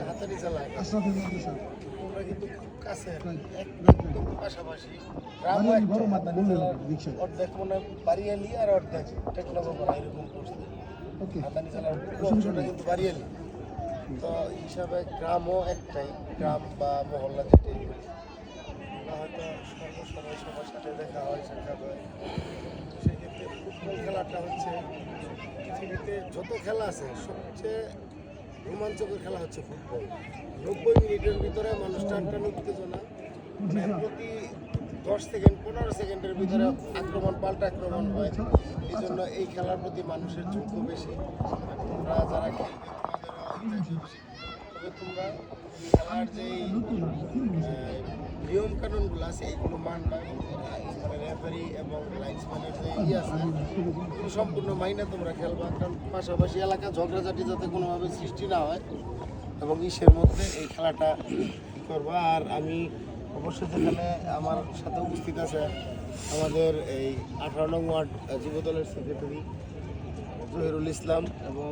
হাতারি তোমরা কিন্তু খুব কাছে একদম পাশাপাশি। অর্ধেক মনে বাড়িয়ালি আর অর্ধেক টেকনোগোপাড়া এরকম করছে হাতানি অংশটা কিন্তু বাড়িয়ালি তো হিসাবে গ্রামও একটাই গ্রাম বা মহল্লা যেটাই হয়তো সবার সাথে দেখা হয় সাক্ষাৎ হয় সেক্ষেত্রে ফুটবল খেলাটা হচ্ছে পৃথিবীতে যত খেলা আছে, সবচেয়ে রোমাঞ্চকর খেলা হচ্ছে ফুটবল। নব্বই মিনিটের ভিতরে মানুষ টান টান উত্তেজনা। মানে প্রতি দশ সেকেন্ড, পনেরো সেকেন্ডের ভিতরে আক্রমণ, পাল্টা আক্রমণ হয়। এই জন্য এই খেলার প্রতি মানুষের ঝুঁকো বেশি। আমরা যারা খেলবে বেশি। তবে তোমরা। খেলার যে নিয়ম কানুনগুলো আছে এইগুলো মানবা। মানে রেফারি এবং লাইন্সম্যানের যে ইয়ে আছে সম্পূর্ণ মাইনে তোমরা খেলবা। কারণ পাশাপাশি এলাকা ঝগড়াঝাটি যাতে কোনোভাবে সৃষ্টি না হয় এবং ইসের মধ্যে এই খেলাটা করবা। আর আমি অবশ্যই যেখানে আমার সাথে উপস্থিত আছে আমাদের এই আঠারো নং ওয়ার্ড যুব দলের সেক্রেটারি জহিরুল ইসলাম এবং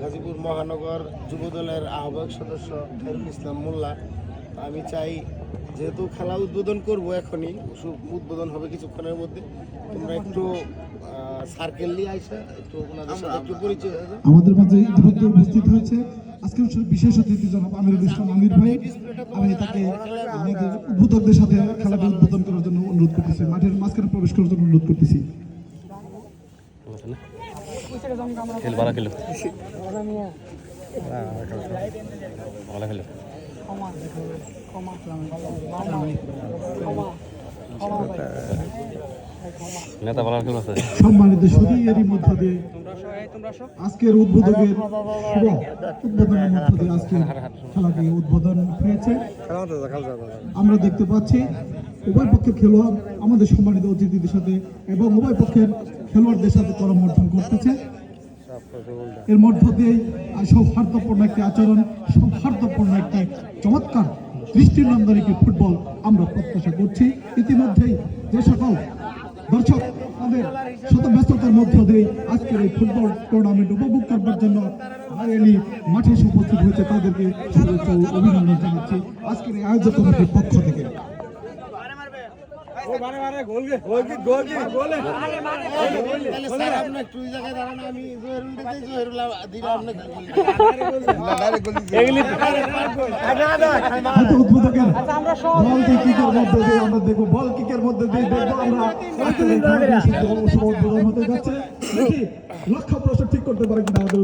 গাজীপুর মহানগর যুবদলের আহ্বায়ক সদস্য খায়রুল ইসলাম মোল্লা। আমি চাই যেহেতু খেলা উদ্বোধন করব এখনই উদ্বোধন হবে কিছুক্ষণের মধ্যে তোমরা একটু সার্কেল নিয়ে আইসা একটু ওনাদের সাথে একটু পরিচয় হয়ে। আমাদের মাঝে ইতিমধ্যে উপস্থিত হয়েছে আজকের অনুষ্ঠানের বিশেষ অতিথি জনাব আমিরুল ইসলাম আমির ভাই। আমি তাকে আমাদের উদ্বোধকদের সাথে খেলাটি উদ্বোধন করার জন্য অনুরোধ করতেছি মাঠের মাঝখানে প্রবেশ করার জন্য অনুরোধ করতেছি। খেল ভালো খেলো। ভালো খেলো। নেতা ভালো খেলো আছে। সম্মানিত সুদী এরই মধ্য দিয়ে আজকের উদ্বোধকের শুভ উদ্বোধনের মধ্য দিয়ে আজকের খেলাটি উদ্বোধন হয়েছে। আমরা দেখতে পাচ্ছি উভয় পক্ষের খেলোয়াড় আমাদের সম্মানিত অতিথিদের সাথে এবং উভয় পক্ষের খেলোয়াড়দের সাথে করমর্থন করতেছে। এর মধ্য দিয়ে সৌহার্দ্যপূর্ণ একটি আচরণ, সৌহার্দ্যপূর্ণ একটি চমৎকার দৃষ্টিনন্দন একটি ফুটবল আমরা প্রত্যাশা করছি। ইতিমধ্যেই যে সকল দর্শক তাদের শত ব্যস্ততার মধ্য দিয়ে আজকের এই ফুটবল টুর্নামেন্ট উপভোগ করবার জন্য বাঙালি মাঠে উপস্থিত হয়েছে, তাদেরকে অভিনন্দন জানাচ্ছি। আজকের এই আয়োজক কমিটির পক্ষ থেকে আমরা দেখব বল কিকের মধ্যে দিয়ে দেখব আমরা হতে যাচ্ছে লক্ষ্য প্রশ্ন ঠিক করতে পারে কিনা আমাদের